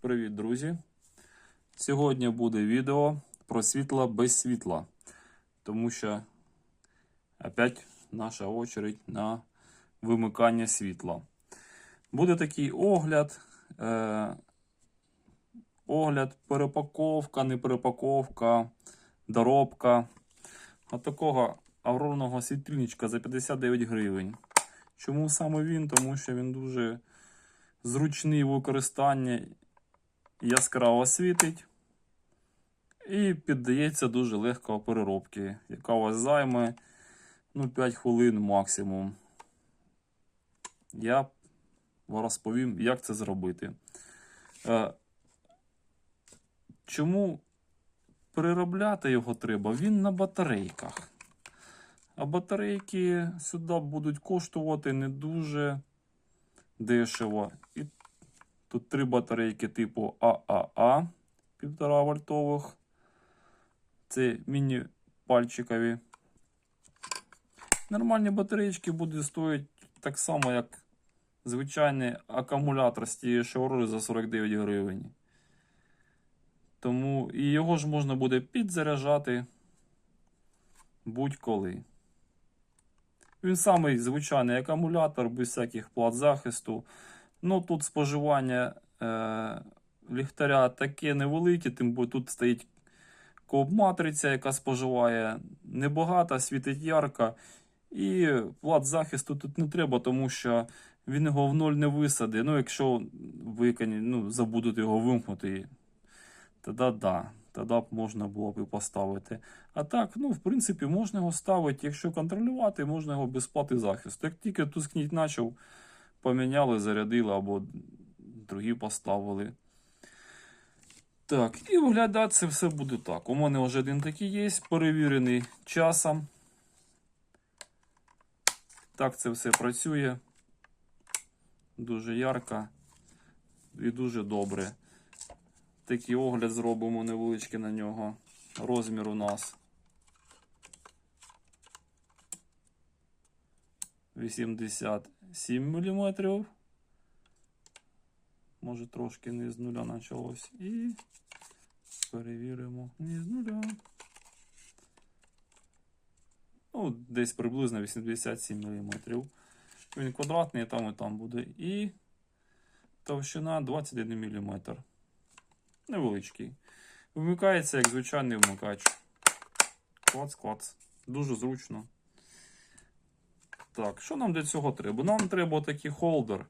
Привіт, друзі! Сьогодні буде відео про світло без світла, тому що опять наша очередь на вимикання світла. Буде такий огляд, е, огляд, перепаковка, не перепаковка, доробка. От такого аврорного світильничка за 59 гривень. Чому саме він? Тому що він дуже зручний в використанні, яскраво світить і піддається дуже легко переробки, яка у вас займе ну, 5 хвилин максимум. Я розповім, як це зробити. Е, Чому переробляти його треба? Він на батарейках. А батарейки сюди будуть коштувати не дуже дешево. І тут три батарейки типу ААА 1,5 вольтових. Це міні-пальчикові. Нормальні батареїчки будуть стоїти так само, як звичайний акумулятор з тієї шаурори за 49 гривень. Тому і його ж можна буде підзаряджати будь-коли. Він самий звичайний акумулятор без всяких плат захисту. Ну тут споживання е, ліхтаря таке невелике, тим бо тут стоїть коп-матриця, яка споживає небагато, світить ярко. І плат захисту тут не треба, тому що він його в ноль не висаде. Ну, якщо ви ну, забудете його вимкнути, тоді да. Тоді можна було б і поставити. А так, ну, в принципі, можна його ставити. Якщо контролювати, можна його без плати захисту. Як тільки тускніть почав, поміняли, зарядили або другі поставили. Так, і виглядати це все буде так. У мене вже один такий є, перевірений часом. Так це все працює. Дуже ярко і дуже добре. Такий огляд зробимо невеличкий на нього. Розмір у нас 87 мм. Може трошки не з нуля почалось. І перевіримо не з нуля. Ну, десь приблизно 87 мм. Він квадратний, там і там буде. І товщина 21 мм. Невеличкий. Вмикається як звичайний вмикач. Клац-клац. Дуже зручно. Так, що нам для цього треба? Нам треба такий холдер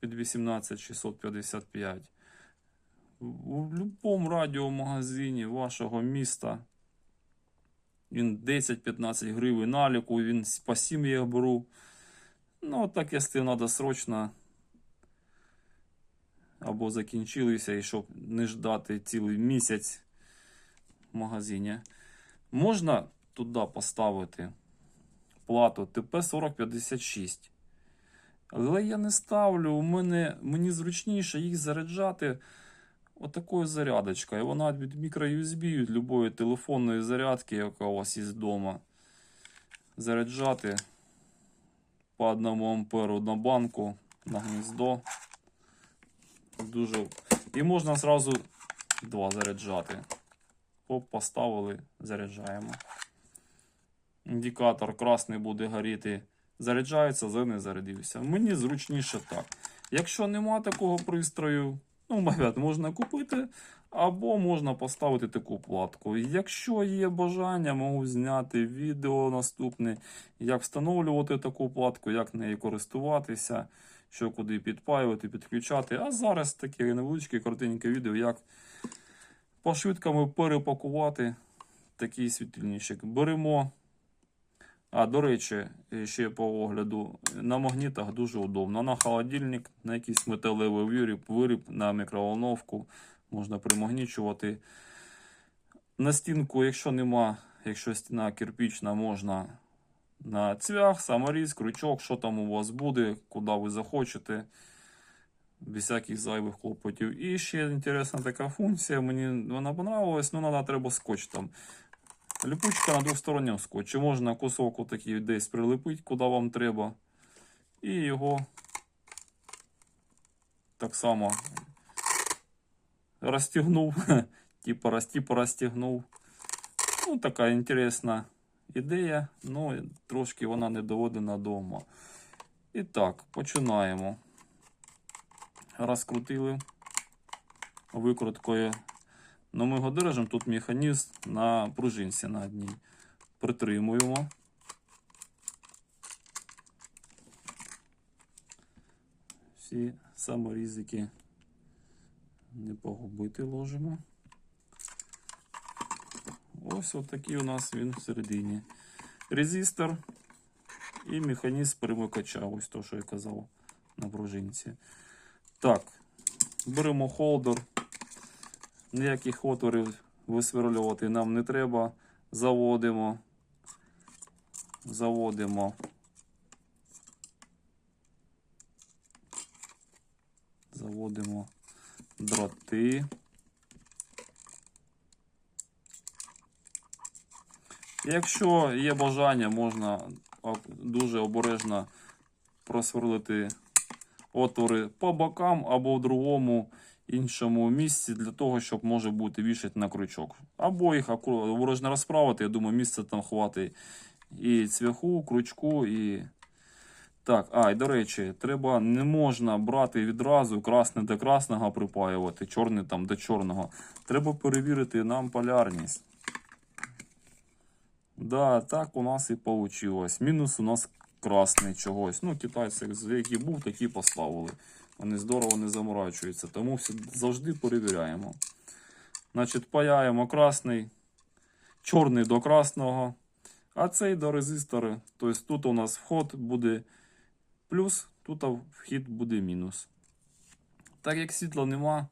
під 18655. У будь-якому радіомагазині вашого міста. Він 10-15 гривень наліку, він по 7 я беру. Ну, так, якщо треба срочно або закінчилися, і щоб не ждати цілий місяць в магазині. Можна туди поставити плату ТП-4056. Але я не ставлю, у мене, мені зручніше їх заряджати отакою зарядочкою. І вона від мікро-USB, від любої телефонної зарядки, яка у вас є вдома. Заряджати по 1 амперу на банку, на гніздо. Дуже. І можна зразу два заряджати. Оп, поставили, заряджаємо. Індикатор красний буде горіти. Заряджається, зелений зарядився. Мені зручніше так. Якщо нема такого пристрою, ну, мабуть, можна купити, або можна поставити таку платку. Якщо є бажання, можу зняти відео наступне, як встановлювати таку платку, як нею користуватися, що куди підпаювати, підключати. А зараз таке невеличке коротеньке відео, як по-швидкому перепакувати такий світильничок. Беремо. А, до речі, ще по огляду, на магнітах дуже удобно. На холодильник, на якийсь металевий виріб, виріб на мікроволновку можна примагнічувати. На стінку, якщо нема, якщо стіна кирпічна, можна на цвях, саморіз, крючок, що там у вас буде, куди ви захочете, без всяких зайвих клопотів. І ще інтересна така функція, мені вона понравилась, ну треба скотч там. Липучка на двосторонньому скотчі. Можна кусок отакий десь прилепити, куди вам треба. І його так само розтягнув, типа роз, типа розтягнув. Ну, така інтересна ідея, ну трошки вона не доводена до. І так, починаємо. Розкрутили викруткою. Ну, ми його держимо, тут механізм на пружинці на одній. Притримуємо. Всі саморізики не погубити ложимо. Ось отакий у нас він всередині. Резистор і механізм перемикача. Ось то, що я казав на пружинці. Так, беремо холдер. Ніяких отворів висверлювати нам не треба. Заводимо. Заводимо. Заводимо дроти. Якщо є бажання, можна дуже обережно просверлити отвори по бокам або в другому іншому місці для того, щоб може бути вішати на крючок. Або їх акуратно розправити, я думаю, місця там хватить і цвяху, крючку, і. Так, а, і до речі, треба не можна брати відразу красне до красного припаювати, чорне там до чорного. Треба перевірити нам полярність. Да, так у нас і вийшло. Мінус у нас красний чогось. Ну, китайці, який був, такі поставили. Вони здорово не заморачуються, тому завжди перевіряємо. Значить, паяємо красний, чорний до красного, а цей до резистора. Тобто тут у нас вход буде плюс, тут вхід буде мінус. Так як світла нема,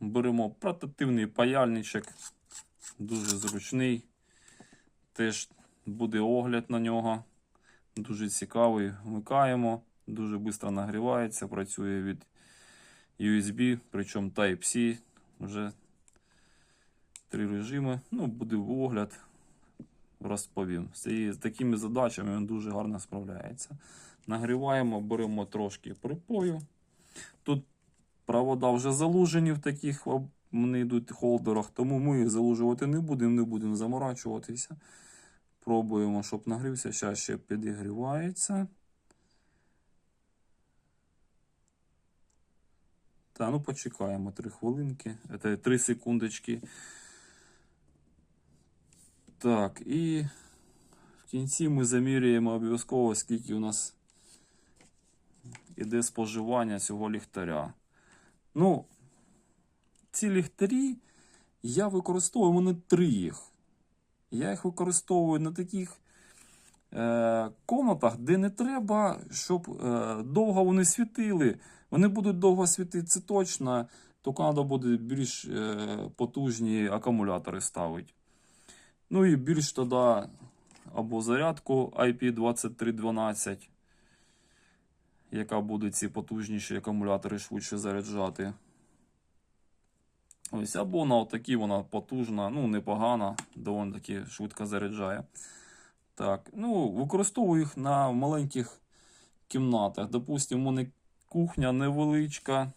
беремо портативний паяльничок, дуже зручний. Теж буде огляд на нього. Дуже цікавий. Вмикаємо, дуже швидко нагрівається, працює від USB, причому Type-C. Вже три режими. Ну, буде огляд, розповім. З такими задачами він дуже гарно справляється. Нагріваємо, беремо трошки припою. Тут провода вже залужені в таких вони йдуть холдерах, тому ми їх залужувати не будемо, не будемо заморачуватися. Пробуємо, щоб нагрівся. Зараз ще підігрівається. Та, ну почекаємо 3 хвилинки. Це 3 секундочки. Так, і в кінці ми заміряємо обов'язково, скільки у нас іде споживання цього ліхтаря. Ну, ці ліхтарі я використовую, мене три їх. Я їх використовую на таких е, комнатах, де не треба, щоб е, довго вони світили. Вони будуть довго світити, це точно, тільки треба буде більш е, потужні акумулятори ставити. Ну і більш тоді або зарядку IP2312, яка буде ці потужніші акумулятори швидше заряджати. Ось, або на отакі вона потужна, ну, непогана, доволі таки швидко заряджає. Так, ну, використовую їх на маленьких кімнатах. Допустимо, мене кухня невеличка.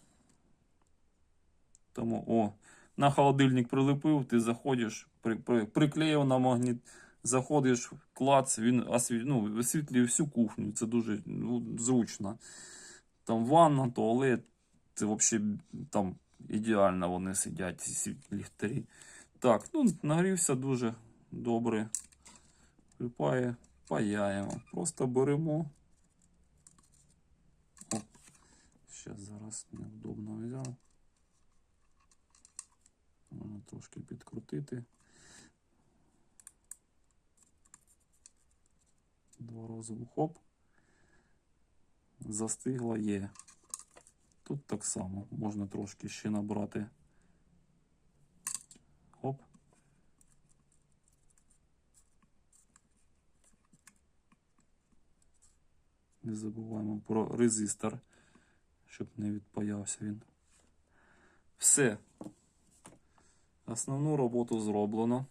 Тому, о, на холодильник прилепив, ти заходиш, при, при, приклеїв на магніт, заходиш, клац, він освіт, ну, висвітлює всю кухню. Це дуже ну, зручно. Там ванна, туалет, це взагалі там ідеально вони сидять, ці ліхтарі. Так, ну, нагрівся дуже добре. Припає, паяємо. Просто беремо. Оп. Ще зараз невдобно взяв. Можна трошки підкрутити. Два рази хоп. Застигла є. Тут так само можна трошки ще набрати. Хоп. Не забуваємо про резистор, щоб не відпаявся він. Все. Основну роботу зроблено.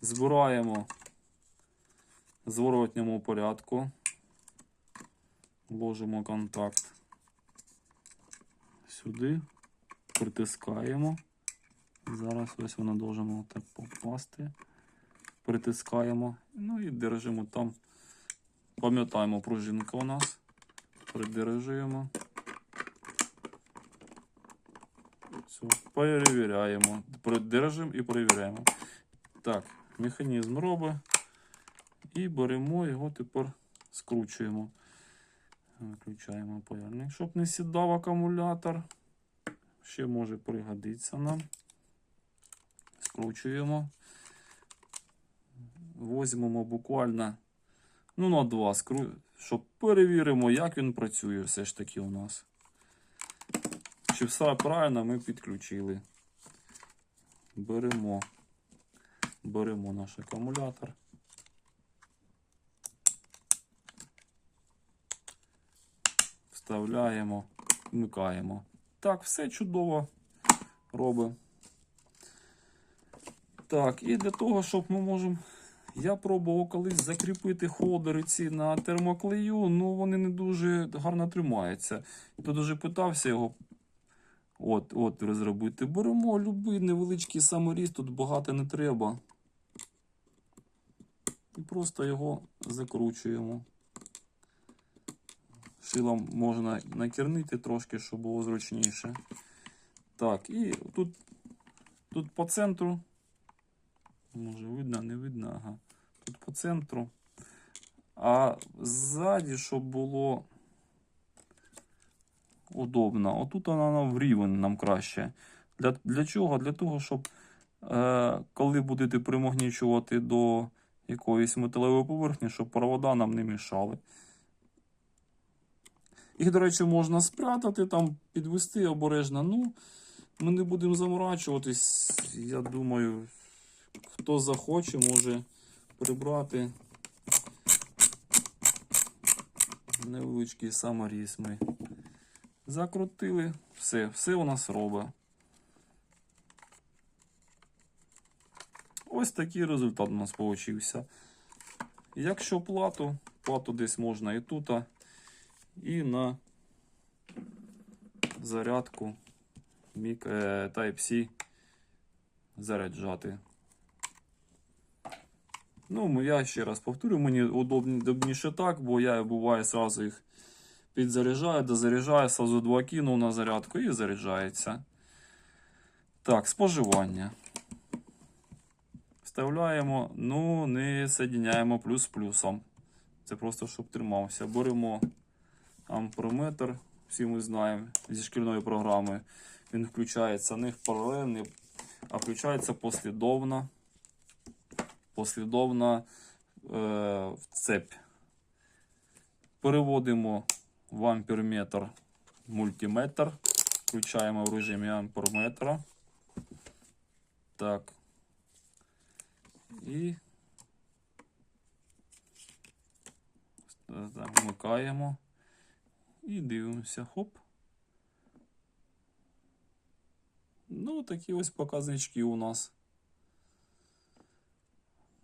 Збираємо в зворотньому порядку. Ложимо контакт сюди, притискаємо Зараз ось воно должно так попасти. Притискаємо. Ну і держимо там. Пам'ятаємо, пружинка у нас. Придержуємо. Все. Перевіряємо. Придержимо і перевіряємо. Так, механізм робить. І беремо його тепер скручуємо. Виключаємо паяльник, щоб не сідав акумулятор. Ще може пригодитися нам. Скручуємо. Возьмемо буквально ну, на два скру... щоб перевіримо, як він працює все ж таки у нас. Чи все правильно ми підключили. Беремо, беремо наш акумулятор. Вставляємо, вмикаємо. Так, все чудово робить. Так, і для того, щоб ми можемо. Я пробував колись закріпити холдери ці на термоклею, ну вони не дуже гарно тримаються. То дуже питався його от, от розробити. Беремо любий невеличкий саморіз, тут багато не треба. І просто його закручуємо. Шилом можна накернити трошки, щоб було зручніше. Так, і тут, тут по центру. Може видно, не видно, ага. Тут по центру. А ззаді, щоб було удобно. Отут вона в рівень нам краще. Для, для чого? Для того, щоб е, коли будете примагнічувати до якоїсь металевої поверхні, щоб провода нам не мішали. Їх, до речі, можна спрятати, там, підвести обережно. Ну, ми не будемо заморачуватись. Я думаю, хто захоче, може прибрати невеличкий саморіз ми. Закрутили, все, все у нас робить. Ось такий результат у нас вийшов. Якщо плату, плату десь можна і тут, і на зарядку е, Type-C заряджати. Ну, я ще раз повторю, мені удобніше так, бо я буває сразу їх підзаряджаю, дозаряджаю, сразу два кинув на зарядку і заряджається. Так, споживання. Вставляємо, ну, не соединяємо плюс з плюсом. Це просто щоб тримався. Беремо амперметр, всі ми знаємо зі шкільної програми. Він включається не в паралельний, а включається послідовно. Послідовно е, в цепь. Переводимо амперметр мультиметр. Включаємо в режимі амперметра. Так. І так, вмикаємо. І дивимося. Хоп. Ну, такі ось показнички у нас.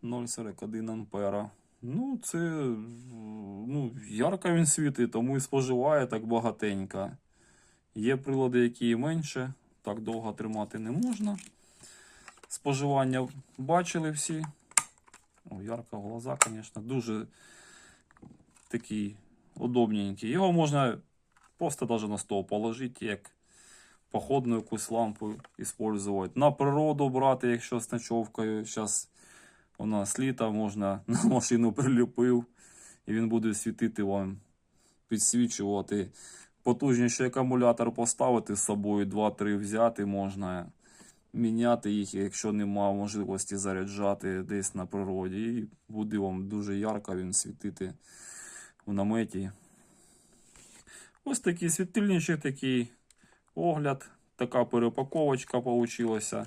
0,41 ампера. Ну, це ну, ярко він світить, тому і споживає так багатенько. Є прилади, які і менше, так довго тримати не можна. Споживання бачили всі. О, ярко глаза, звісно, дуже такий удобненький. Його можна просто даже на стол положити, як походну якусь лампу використовувати. На природу брати, якщо з ночовкою. Зараз у нас літо, можна на машину приліпив, і він буде світити вам, підсвічувати. Потужніший акумулятор поставити з собою, 2-3 взяти можна. Міняти їх, якщо немає можливості заряджати десь на природі. І буде вам дуже ярко він світити в наметі. Ось такий світильничок, такий огляд, така перепаковочка вийшла.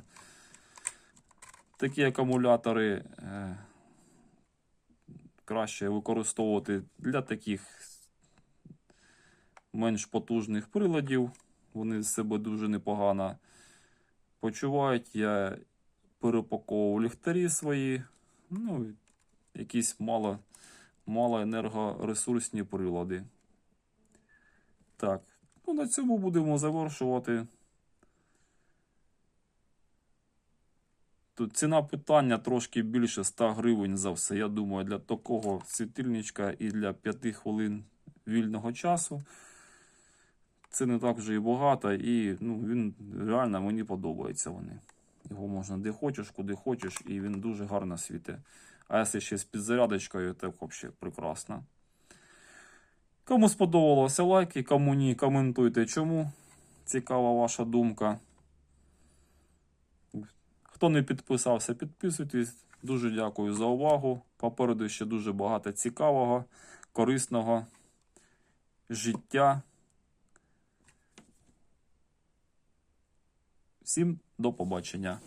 Такі акумулятори е, краще використовувати для таких менш потужних приладів. Вони з себе дуже непогано почувають. Я перепаковував ліхтарі свої, ну, якісь мало, мало енергоресурсні прилади. Так, ну на цьому будемо завершувати. Тут ціна питання трошки більше 100 гривень за все. Я думаю, для такого світильничка і для 5 хвилин вільного часу. Це не так вже і багато, і ну, він реально мені подобається вони. Його можна де хочеш, куди хочеш, і він дуже гарно світить. А якщо ще з підзарядочкою, то взагалі прекрасно. Кому сподобалося лайки, кому ні, коментуйте чому. Цікава ваша думка. Хто не підписався, підписуйтесь. Дуже дякую за увагу. Попереду ще дуже багато цікавого, корисного життя. Всім до побачення.